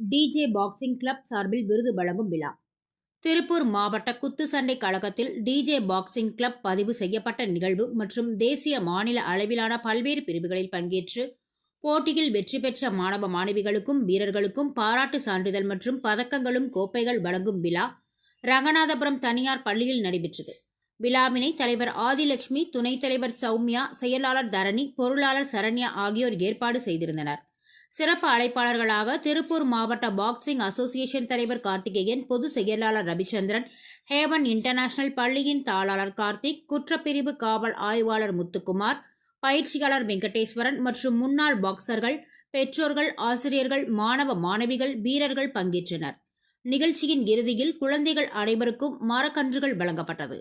DJ boxing club சார்பில் விருது வழங்கும் விழா. திருப்பூர் மாவட்ட குத்து சண்டை கழகத்தில் டிஜே பாக்ஸிங் கிளப் பதிவு செய்யப்பட்ட நிகழ்வு மற்றும் தேசிய மாநில அளவிலான பல்வேறு பிரிவுகளில் பங்கேற்று போட்டியில் வெற்றி பெற்ற மாணவ மாணவிகளுக்கும் வீரர்களுக்கும் பாராட்டு சான்றிதழ் மற்றும் பதக்கங்களும் கோப்பைகள் வழங்கும் விழா ரங்கநாதபுரம் தனியார் பள்ளியில் நடைபெற்றது. விழாவினை தலைவர் ஆதிலட்சுமி துணைத் தலைவர் சௌமியா செயலாளர் தரணி பொருளாளர் சரண்யா ஆகியோர் ஏற்பாடு செய்திருந்தனர். சிறப்பு அழைப்பாளர்களாக திருப்பூர் மாவட்ட பாக்ஸிங் அசோசியேஷன் தலைவர் கார்த்திகேயன் பொதுச் செயலாளர் ரவிச்சந்திரன் ஹேவன் இன்டர்நேஷனல் பள்ளியின் தாளாளர் கார்த்திக் குற்றப்பிரிவு காவல் ஆய்வாளர் முத்துக்குமார் பயிற்சியாளர் வெங்கடேஸ்வரன் மற்றும் முன்னாள் பாக்சர்கள் பெற்றோர்கள் ஆசிரியர்கள் மாணவ மாணவிகள் வீரர்கள் பங்கேற்றனர். நிகழ்ச்சியின் இறுதியில் குழந்தைகள் அனைவருக்கும் மரக்கன்றுகள் வழங்கப்பட்டது.